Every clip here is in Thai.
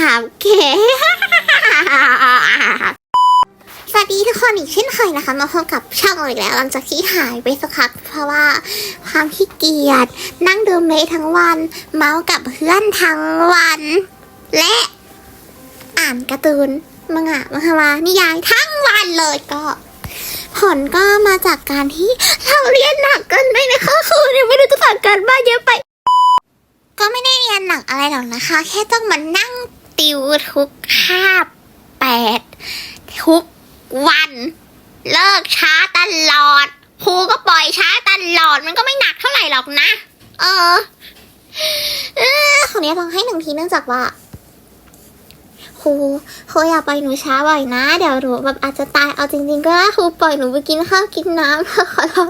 ามเกสวัสดีทุกคนอีกเช่นเคยนะคะ มาพบกับช่องอีกแล้ว หลังจากที่หายไปสักพักเพราะว่าความขี้เกียจนั่งดูเมย์ทั้งวัน เมาส์กับเพื่อนทั้งวัน และอ่านการ์ตูนมังงะมังฮวานิยายทั้งวันเลยก็ผลก็มาจากการที่เราเรียนหนักเกันไปนะคะครูเนี่ยไม่รู้จะผ่านการบ้านเยอะไป ก็ไม่ได้เรียนหนักอะไรหรอกนะคะ แค่ต้องมานั่ง ติวทุกคาบแปดทุกวัน เลิกช้าตลอดครูก็ปล่อยช้าตลอดมันก็ไม่หนักเท่าไหร่หรอกนะ เออเออคนนี้ต้องให้หนึ่งทีเนื่องจากว่าครูครูอย่าปล่อยหนูช้าบ่อยนะ เดี๋ยวหนูแบบอาจจะตายเอาจริงๆ ก็ได้ครูปล่อยหนูไปกินข้าวกินน้ำขอร้อง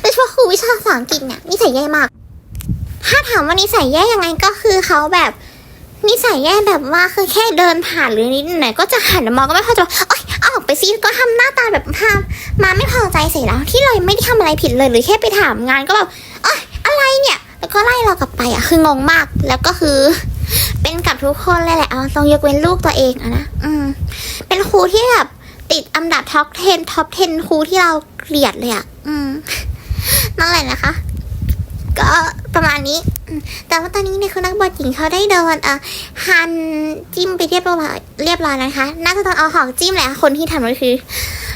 แต่เฉพาะครูวิชาภาษาอังกฤษเนี่ยนิสัยแย่มาก ถ้าถามว่านิสัยแย่ยังไงก็คือเขาแบบ นิสัยแย่แบบว่าคือแค่เดินผ่านหรือนิดหน่อยก็จะหันมองก็ไม่พอใจโอ๊ยออกไปซิก็ทำหน้าตาแบบพามาไม่พอใจเสร็จแล้วที่เราไม่ได้ทำอะไรผิดเลยหรือแค่ไปถามงานก็แบบโอ๊ยอะไรเนี่ย แล้วก็ไล่เรากลับไปอะคืองงมากแล้วก็คือ เป็นกับทุกคนเลยแหละเอาตรงยกเว้นลูกตัวเองอะนะอืม เป็นครูที่แบบติดอันดับท็อป 10 ท็อป 10 ครูที่เราเกลียดเลยอะอืม นั่นแหละนะคะ ก็ประมาณนี้ แต่ว่าตอนนี้เนี่ยคุณนักบอลหญิงเขาได้โดนเอ่อฮันจิ้มไปเรียบร้อยเรียบร้อยนะคะน่าจะตองเอาหอกจิ้มแหละคนที่ทำก็คือ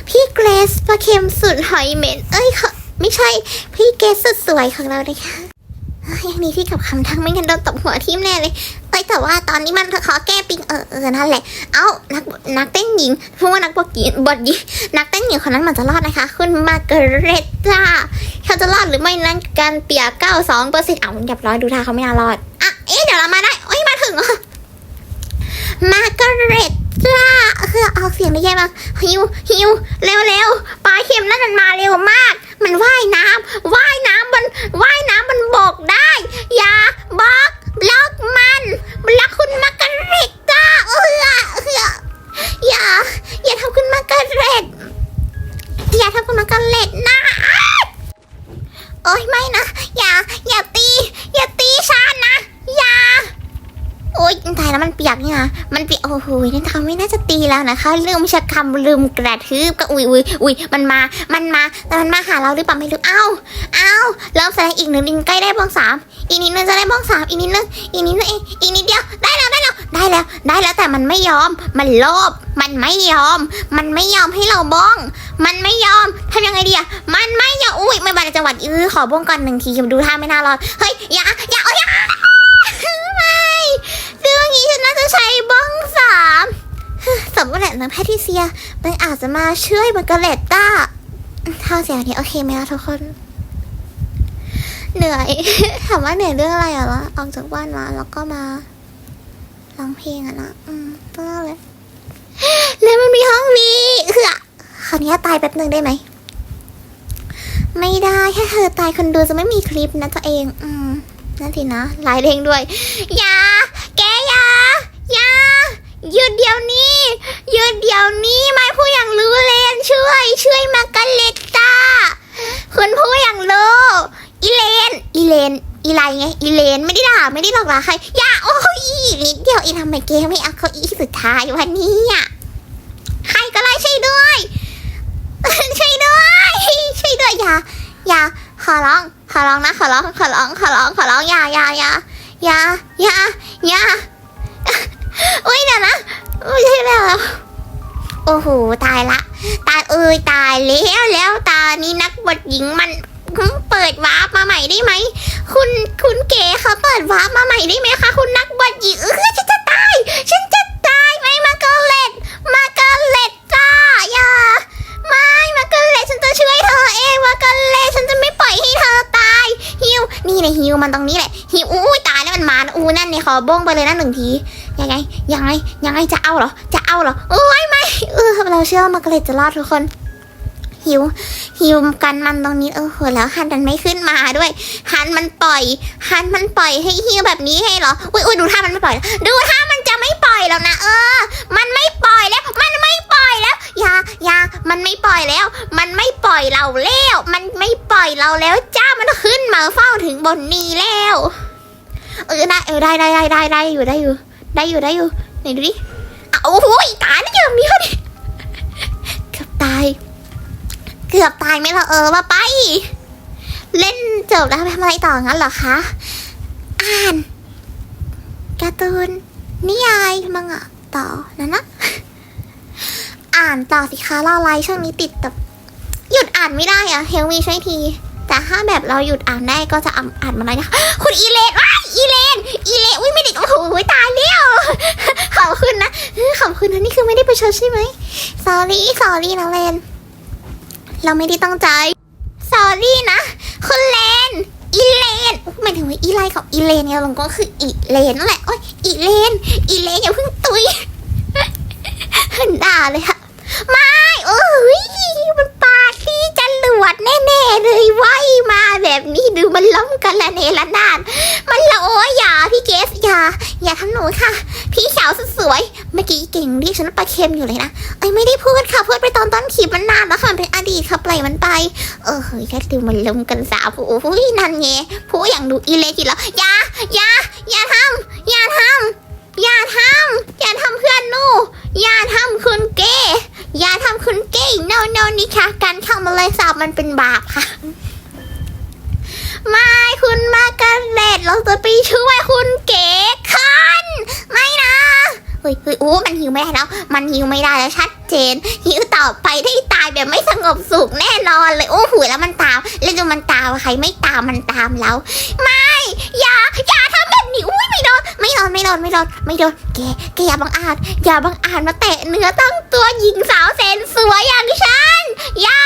พี่เกรซปลาเค็มสุดหอยเหม็น เอ้ยเขาไม่ใช่ พี่เกรซสุดสวยของเราเลยค่ะอยยังดีที่กับคำทั้งไม่งั้นโดนตบหัวทิ่มแน่เลย อยแต่ว่าตอนนี้มันขอแก้ปิงเออเออนั่นแหละ เอ้านักนักเต้นหญิงพูดว่านักบอลหญิงบอลหญิงนักเต้นหญิงคนนั้นมันจะรอดนะคะ คุณมาเกเรตจ้าเขาจะรอดหรือไม่นั้นการเปียกเก้าสองเปอร์เซ็นต์เอาเรียบร้อยดูท่าเขาไม่น่ารอดอะเอ๊ะเดี๋ยวเรามาได้เอ้ยมาถึงมาเกเรตจ้าคือเอาเสียงได้แย่มากฮิวฮิวเร็วเร็วปลาเข็มนั่นมันมาเร็วมาก มันว่ายน้ำว่ายน้ำมันว่าย แล้วนะคะลืมชะคำลืมกระทืบก็อุ้ยอุ้ยอุ้ยมันมา มันมา แต่มันมาหาเราหรือเปล่าไม่รู้เอ้าเอ้าเริ่มแสดงอีกหนึ่งนิดใกล้ได้บ้องสามอีกนิดนึงจะได้บ้องสามอีกนิดนึงอีกนิดนึงอีกนิดเดียวได้แล้วได้แล้วได้แล้วได้แล้วแต่มันไม่ยอม มันโลภมันไม่ยอม มันไม่ยอมให้เราบ้อง มันไม่ยอมทำยังไงดีอะมันไม่ยอมอุ้ยไม่บานจังหวัดอื้อขอบ้องก่อนหนึ่งทีดูท่าไม่น่ารอดเฮ้ยอย่าอย่าอาอย่าไม่เรื่องนี้ฉันน่าจะใช้บ้องสาม สมมติแหละนางแพทริเซีย มันอาจจะมาช่วยมันกระเลตต้าเท่าเสียงนี้โอเคไหมล่ะทุกคน เหนื่อย ถามว่าเหนื่อยเรื่องอะไรอะวะออกจากบ้านมาแล้วก็มาร้องเพลงอะนะอืมต้องเล่าเลยแล้วมันมีห้องนี้เฮ้อคราวนี้ตายแป๊บหนึ่งได้ไหม ไม่ได้แค่เธอตายคนดูจะไม่มีคลิปนะตัวเอง อืมนั่นสินะไลายเร่งด้วย อย่า แกอย่าอย่า หยุดเดี๋ยวนี้หยุดเดี๋ยวนี้ไม่ผู้อย่างรู้เลนช่วย ช่วยมากันเลตตาคุณผู้อย่างรู้อีเลน อีเลน อีไรไง อีเลนไม่ได้ด่าไม่าใครอย่าโอ้ยนิดเดียวอีทำไมเกมไม่เอาเก้าอี้สุดท้ายวันนี้อะใครก็ไล่ช่วยด้วยช่วยด้วยช่วยด้วยอย่าอย่าขอร้องขอร้องนะขอร้องขอร้องขอร้องขอร้องอย่าอย่าอย่าอย่าอย่าอย่าอุ้ยเดี๋ยวนะไม่ใช่แล้วโอ้โหตายละ ตายเอ้ยตายแล้วแล้วตานี้นักบทหญิงมัน เปิดวาร์ปมาใหม่ได้ไหม คุณคุณเก๋เขาเปิดวาร์ปมาใหม่ได้ไหมคะ คุณนักบทหญิงเออฉันจะตาย ฉันจะตายไหมมาเกลเลตมาเกลเลตจ้าอย่าไม่มาเกลเลตฉันจะช่วยเธอเองมาเกลเลตฉันจะไม่ปล่อยให้เธอตายฮิวนี่เลยฮิวมันตรงนี้แหละฮิวอู้ยตายแล้วมันมาอู้นั่นเนี่ยขอบ้งไปเลยนะหนึ่งทียังไงยังไงยังไงจะเอาเหรอจะเอาเหรอโอ้ยไม่เออเราเชื่อว่ามาเกเร็ตจะรอดทุกคนหิว หิวกันมันตรงนี้เออโหแล้วฮันมันไม่ขึ้นมาด้วยฮันมันปล่อยฮันมันปล่อยให้หิวแบบนี้ให้เหรออุ้ยอุ้ยดูท่ามันไม่ปล่อย ดูท่ามันจะไม่ปล่อยแล้วนะเออ มันไม่ปล่อยแล้ว มันไม่ปล่อยแล้วยายามันไม่ปล่อยแล้ว มันไม่ปล่อยเราแล้ว มันไม่ปล่อยเราแล้วจ้ามันขึ้นมาเฝ้าถึงบนนี้แล้วเออได้เออได้ได้ได้ได้ได้อยู่ได้อยู่ ได้อยู่ได้อยู่ไหนดูดิอะโอ้โหตายแล้วอย่างนี้เขาดิเกือบตาย เกือบตายไหมล่ะเออมาไป เล่นจบแล้วไปทำอะไรต่องั้นเหรอคะ อ่านการ์ตูนนิยายมังอะต่อนั่นนะ อ่านต่อสิคะเราไลฟ์ช่วงนี้ติดแบบหยุดอ่านไม่ได้อะเฮลมีช่วยที แต่ถ้าแบบเราหยุดอ่านได้ก็จะอ่านานมาเลยนะคะคุณอีเลนว้าอีเลนอีเลนอุ้ยไม่ได้โอ้โหตายแล้วขอบคุณนะขอบคุณนะนี่คือไม่ได้ไปเชิญใช่ไหม sorry sorry นะเลน เราไม่ได้ตั้งใจสอรี่นะ คุณเลน อีเลนหมายถึงว่าอีไลกับอีเลนเนี่ยลงก็คืออีเลนนั่นแหละโอ้ยอีเลน อีเลนอย่าเพิ่งตุยด่าเลยค่ะ ไม่เอ้ย เลยไว้มาแบบนี้ดูมันล้มกันละเนระนาดมันละโอ้ยอย่าพี่เกสอย่าอย่าทำหนูค่ะ พี่สาวสุดสวย เมื่อกี้เก่งเรียกฉันปลาเค็มอยู่เลยนะไอ้ไม่ได้พูดค่ะพูดไปตอนต้นคลิปมันนานแล้วค่ะมันเป็นอดีตค่ะปล่อยมันไป เออเฮ้ยแค่ดูมันล้มกันสาวผู้อุ้ยนั่นไงผู้อย่างดูอีเลกิแล้วอย่าอย่าอย่าทำอย่าทำอย่าทำอย่าทำเพื่อนหนูอย่าทำคุณเก้ อย่าทำคุณเก้ no no นี่ค่ะ การทำอะไรสาวมันเป็นบาปค่ะ ไม่คุณมาการเล็ดเราจะไปช่วยคุณเก๋คันไม่นะเฮ้ยเฮ้ยโอ้มันหิวไม่ได้แล้ว มันหิวไม่ได้แล้วชัดเจน หิวต่อไปได้ตายแบบไม่สงบสุขแน่นอนเลย โอ้โหแล้วมันตาม แล้วดูมันตามใครไม่ตามมันตามแล้ว ไม่ อย่า อย่าทำ ไม่โดนไม่โดนไม่โดนไม่โดนไม่โดนแกแกอย่าบังอาจอย่าบังอาจมาแตะเนื้อต้องตัวหญิงสาวแสนสวยอย่างฉันอย่า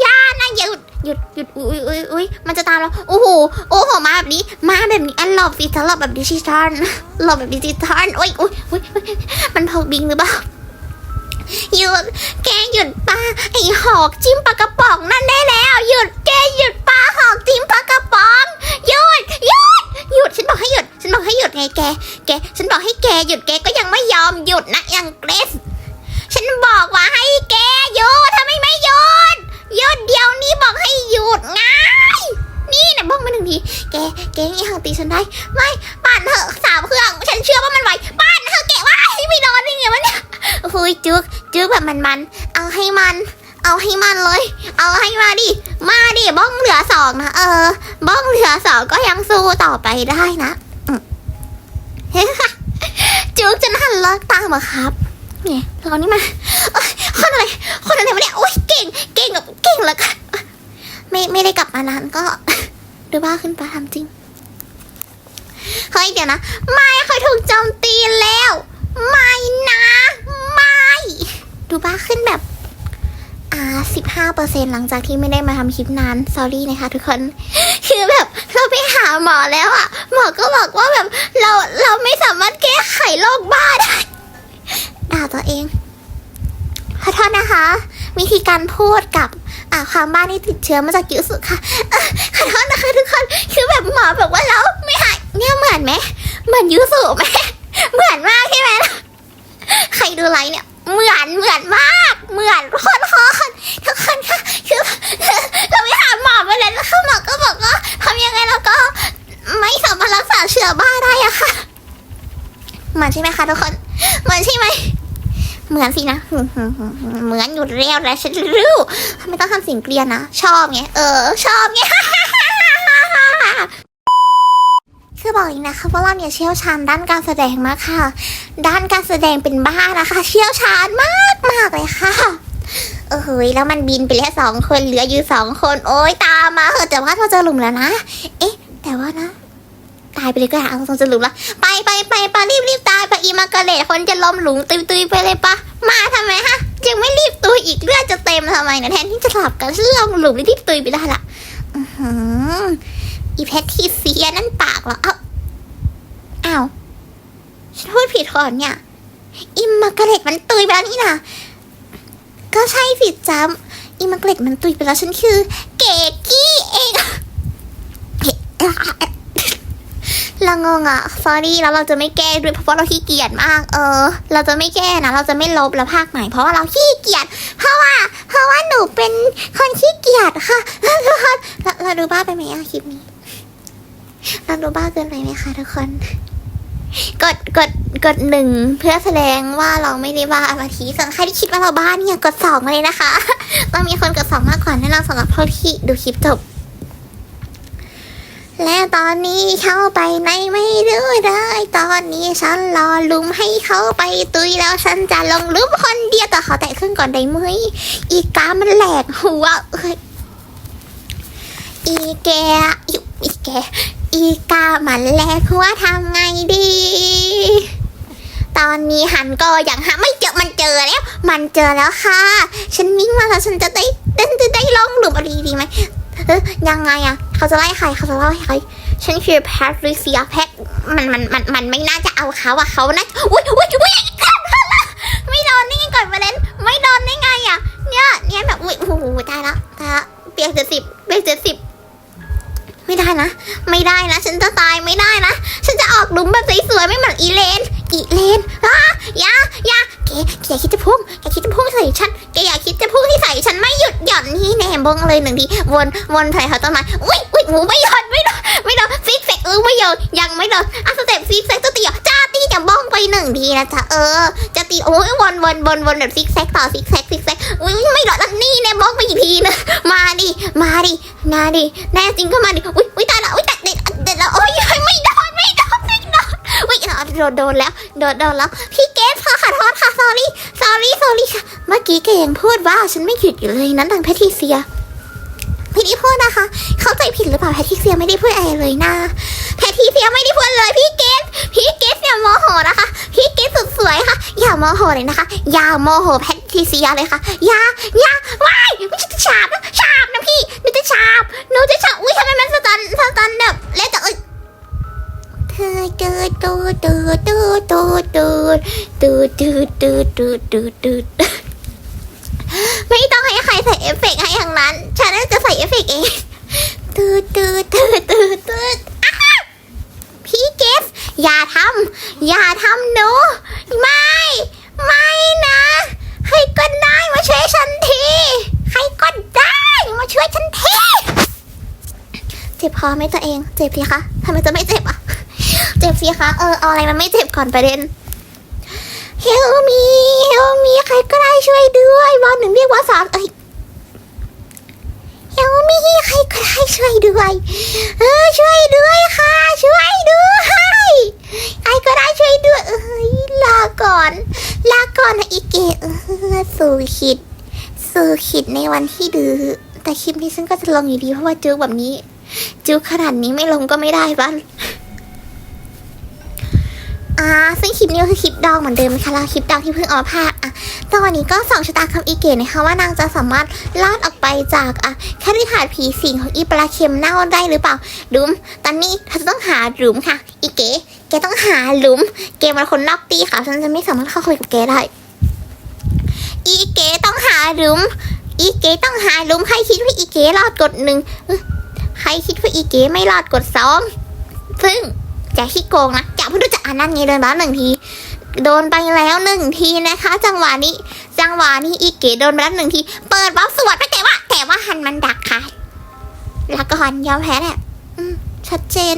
อย่านะหยุดหยุดหยุดอุ้ยอุ้ยอุ้ยมันจะตามเราโอ้โหโอ้โหมาแบบนี้ มาแบบนี้อันหลบสิถ้าหลบแบบดิจิทัลหลบแบบดิจิทัลโอ้ยอุ้ยอุ้ยอุ๊ยมันพกบิงหรือเปล่าหยุดแกหยุดปลาไอหอกจิ้มปลากระ ห้แกหยุดแกก็ยังไม่ยอมหยุดนะอย่างเกรสฉันบอกว่าให้แกหยุดทำไมไม่หยุดหยุดเดี๋ยวนี้บอกให้หยุดไงนี่นะบ้องมาหนึ่งทีแกแกยังหางตีฉันได้ ไม่ปั่นเถอะสามเครื่อง ฉันเชื่อว่ามันไหวปั่นเถอะแกว่าไม่โดนได้ไงวะเนี่ยโอ้ยจึกจึกแบบมันมันเอาให้มันเอาให้มันเลย เอาให้มาดิ มาดิ บ้องเหลือสองนะ เออ บ้องเหลือสองก็ยังสู้ต่อไปได้นะอืมเฮ้ย ค่ะจึกจนหันเลิกตามอะครับเนี่ยเรานี่มาคนอะไร คนอะไรวะเนี่ยโอ๊ยเก่ง เก่งกับเก่งแล้วค่ะไม่ไม่ได้กลับมานานก็ดูบ้าขึ้นไปทำจริงเฮ้ยเดี๋ยวนะไม่เคยถูกโจมตีแล้ว ไม่นะไม่ดูบ้าขึ้นแบบอ่าสิบห้าเปอร์เซ็นหลังจากที่ไม่ได้มาทำคลิปนาน s อรี่นะคะทุกคน คือแบบเราไปหาหมอแล้วอะหมอก็บอกว่าแบบเราเราไม่สามารถแก้ไขโรคบ้าได้ด่าตัวเอง ขอโทษนะคะ วิธีการพูดกับอ่าความบ้านี่ติดเชื้อมาจากกิวสุค่ะขอโทษนะคะทุกคนคือแบบหมอบอกว่าเราไม่หายเนี่ยเหมือนไหมเหมือนยูสุไหมเหมือนมากใช่ไหมใครดูไลฟ์เนี่ย เหมือนเหมือนมาก เหมือนคนคนทุกคนค่ะคือเราไปหาหมอมาแล้วแล้วหมอก็บอกว่าทำยังไงแล้วก็ ไม่สามารถ ลือบ้าได้อะค่ะเหมือนใช่ไหมคะทุกคนเหมือนใช่ไหมเหมือนสินะเหมือนอยู่แล้วแหละฉันรู้ทำไมต้องทำสียงเกลียนนะชอบไงเออ ชอบไงคือบอกอีกนะคะว่าเราเนี่ยเชี่ยวชาญด้านการแสดงมากค่ะ ด้านการแสดงเป็นบ้านะคะ เชี่ยวชาญมากมากเลยค่ะเออเฮ้ยแล้วมันบินไปแล้วสองคนเหลืออยู่สองคน โอ๊ยตามมาเหอะแต่ว่าเราเจอหลุมแล้วนะ เอ๊ะ แต่ว่านะ ตายไปเลยก็ได้เอาตรงจะหลุมละไปไปไปไปรีบรีบตายไปอีมากระเลดคนจะล้มหลุมตุยตุยไปเลยปะมาทำไมฮะยังไม่รีบตุยอีกเลือดจะเต็มทำไมเนี่ยแทนที่จะหลับกันเรื่องหลุมรีบตุยไปได้ละอื้ออีแพททีเซียนั่นปากเหรอเอ้าอ้าวฉันพูดผิดก่อนเนี่ยอิมมาเกเลตมันตุยไปแล้วนี่นะก็ใช่สิจ้ำอิมมาเกเลตมันตุยไปแล้วฉันคือ เกกี้เอง เรางงอะ sorry แล้วเราจะไม่แก้ด้วยเพราะว่าเราขี้เกียจมาก เออ เราจะไม่แก้นะ เราจะไม่ลบแล้วภาคใหม่เพราะว่าเราขี้เกียจ เพราะว่า เพราะว่าหนูเป็นคนขี้เกียจค่ะ เราเราดูบ้าไปไหมอะคลิปนี้ เราดูบ้าเกินไปไหมคะทุกคน กด กด กดหนึ่งเพื่อแสดงว่าเราไม่ได้บ้าอาทีส่วนใครที่คิดว่าเราบ้าเนี่ยกดสองเลยนะคะ ต้องมีคนกดสองมากกว่าแน่นอนสำหรับพวกที่ดูคลิปจบ และตอนนี้เข้าไปในไม่รู้เลย ตอนนี้ฉันรอลุมให้เขาไปตุยแล้วฉันจะลงลุมคนเดียวแต่ขอแตะขึ้นก่อนได้ไหมอีกามันแหลกหัวเอ้ยอีแกอีอีแกอีกามันแหลกหัวทำไงดี ตอนนี้หันก็ยังหาไม่เจอมันเจอแล้ว มันเจอแล้วค่ะ ฉันนิ่งมาแล้วฉันจะได้เต้นจะได้ลงหลุมอะไรดีไหม ยังไงอะเขาจะไล่ใครเขาจะไล่ใครฉันคือแพทริเซียแพทมันมันมันมันไม่น่าจะเอาเขาอะเขานะอุ้ยอุ้ยอุ้ยไม่โดนได้ไงก่อนมาเล่นไม่โดนได้ไงอะเนี่ยเนี่ยแบบอุ้ยโอ้โหตายละตายละเปียกเจ็ดสิบเปียกเจ็ดสิบไม่ได้นะ ไม่ได้นะ ฉันจะตายไม่ได้นะ ฉันจะออกหลุมแบบสวยๆไม่เหมือนอีเลน อีเลนอะอย่าอย่าแกแกอย่าคิดจะพุ่งแกคิดจะพุ่งใส่ฉันแกอย่าคิดจะพุ่งที่ใส่ฉันไม่ หยุดหย่อนนี่แน่บงเลยหนึ่งทีวนวนใส่เขาต้นไม้อุ้ยอุ้ยหมูไม่หย่อนไม่โดนไม่โดนซิกแซกเออไม่โยนยังไม่โดนอะสเต็ปซิกแซกตัวตีอะจ้าตีจะบ้องไปหนึ่งทีนะจ๊ะเออ จะตีโอ้ยวนวนวนวนแบบซิกแซกต่อซิกแซกซิกแซกอุ้ยไม่โดนแล้วนี่แน่บ้องไปอีกทีนะมาดิมาดิมาดิแน่จริงก็มาดิอุ้ยอุ้ยตายละอุ้ยแต่เด็ดเด็ดแล้วโอ้ยไม่โดนไม่โดนไม่โดนอุ้ยโดนโดนแล้วโดนโดนแล้วพี่เกสค่ะขอโทษค่ะ sorry sorry sorry ค่ะ เมื่อกี้แกยังพูดว่าฉันไม่หยุดอยู่เลยนั้นดังแพทริเซียพี่นี่พูดนะคะ เข้าใจผิดหรือเปล่าแพทริเซียไม่ได้พูดอะไรเลยนะแพทริเซียไม่ได้พูดเลยพี่เกสพี่เกสอย่าโมโหนะคะ พี่เกสสุดสวยค่ะ อย่าโมโหเลยนะคะ อย่าโมโหแพทริเซียเลยค่ะ อย่าอย่าว้ายม่ใช่จะฉาบนะฉาบนะพี่หนูจะฉาบหนูจะฉาบอุ้ยทำไมมันสตันสตันแบบเล่นแต่เอ้ยเธอตูตูตูตูตู ดตืดตืดตืดตืดตืดตืดไม่ต้องให้ใครใส่เอฟเฟกให้ทางนั้น ฉันจะใส่เอฟเฟกเองตืดตืดตืดตืดตืดพี่เกฟอย่าทำอย่าทำหนูไม่ ไม่นะให้ก็ได้มาช่วยฉันทีให้ก็ได้มาช่วยฉันที เจ็บคอไหมตัวเอง เจ็บสิคะทำไมจะไม่เจ็บอะ เจ็บสิคะ เอออะไรมันไม่เจ็บก่อนประเด็น เฮลมีเฮลมีใครก็ได้ช่วยด้วยวอหนึ่งเรียกว่าสามเอ้ยเฮลมีใครก็ได้ช่วยด้วยเออช่วยด้วยค่ะ ช่วยด้วยใครก็ได้ช่วยด้วยเอ้ยลาก่อน ลาก่อนนะอีเกเออสู่ขิด สู่ขิดในวันที่ดื้อแต่คลิปนี้ฉันก็จะลงอยู่ดีเพราะว่าจุกแบบนี้จุกขนาดนี้ไม่ลงก็ไม่ได้บ้าน อ่าซึ่งคลิปนี้ก็คือคลิปดองเหมือนเดิมค่ะแล้วคลิปดองที่เพิ่งเอามาพากย์อะตอนนี้ก็ส่องชะตาคำอีเกตนะคะว่านางจะสามารถลอดออกไปจากอะแค่ที่ขาดผีสิงของอีปลาเค็มเน่าได้หรือเปล่าดุมตอนนี้เธอต้องหาหลุมค่ะ อีเก๋แกต้องหาหลุมเกมมันคนนอกตีค่ะฉันจะไม่สามารถเข้าคุยกับแกได้อีเก๋ต้องหาหลุม อีเก๋ต้องหาหลุมใครคิดว่าอีเก๋รอดกดหนึ่งใครคิดว่าอีเก๋ไม่รอดกดสองซึ่งอย่าขี้โกงนะ อันนั่นไงเดินมาหนึ่งที โดนไปแล้วหนึ่งทีนะคะ จังหวะนี้ จังหวะนี้อีเก๋โดนไปแล้วหนึ่งที เปิดบัฟสวดไปแต่ว่า แต่ว่าหันมันดักค่ะ แล้วก่อนยอมแพ้แหละชัดเจน